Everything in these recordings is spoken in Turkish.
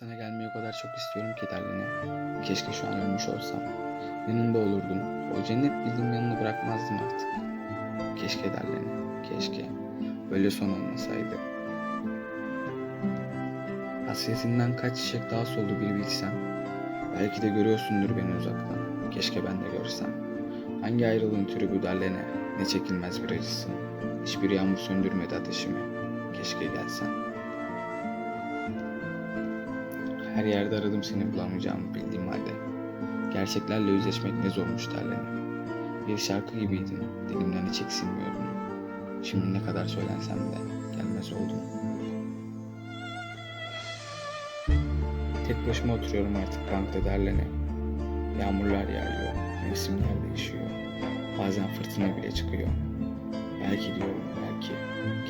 Sana gelmeyi o kadar çok istiyorum ki derlene. Keşke şu an ölmüş olsam. Yanında olurdum. O cennet bildiğim yanını bırakmazdım artık. Keşke derlene. Keşke. Böyle son olmasaydı. Hasretinden kaç çiçek daha soldu bir bilsem. Belki de görüyorsundur beni uzaktan. Keşke ben de görsem. Hangi ayrılığın türü bu derlene. Ne çekilmez bir acısın. Hiçbir yağmur söndürmedi ateşimi. Keşke gelsen. Her yerde aradım seni bulamayacağımı bildiğim halde. Gerçeklerle yüzleşmek ne zormuş derlene. Bir şarkı gibiydin, dilimden hiç eksilmiyordun. Şimdi ne kadar söylensem de gelmez oldun. Tek başıma oturuyorum artık bankta derlene. Yağmurlar yağıyor, mevsimler değişiyor. Bazen fırtına bile çıkıyor. Belki diyorum, belki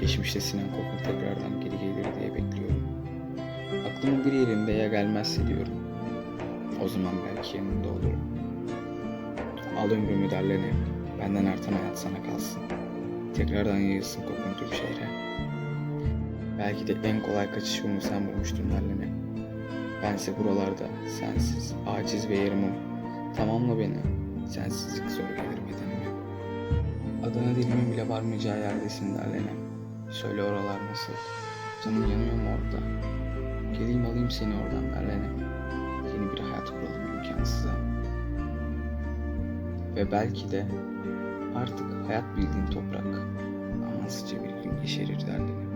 geçmişte Sinan Kokun tekrardan geri gelir diye bekliyorum. Aklımın bir yerinde ya gelmezse diyorum. O zaman belki yanında olurum. Al ömrümü derlene, benden artan hayat sana kalsın. Tekrardan yayılsın kokun tüm şehre. Belki de en kolay kaçış yolunu sen bulmuştun derlene. Bense buralarda sensiz, aciz ve yarımım. Tamamla beni, sensizlik zor gelir bedenime. Adana dilimin bile varmayacağı yerdesin derlene. Söyle oralar nasıl? Canım yanıyor mu orada? Geleyim alayım seni oradan derlene. Yeni bir hayat kuralım imkansıza. Ve belki de artık hayat bildiğin toprak amansızca bir gün yeşerir derlene.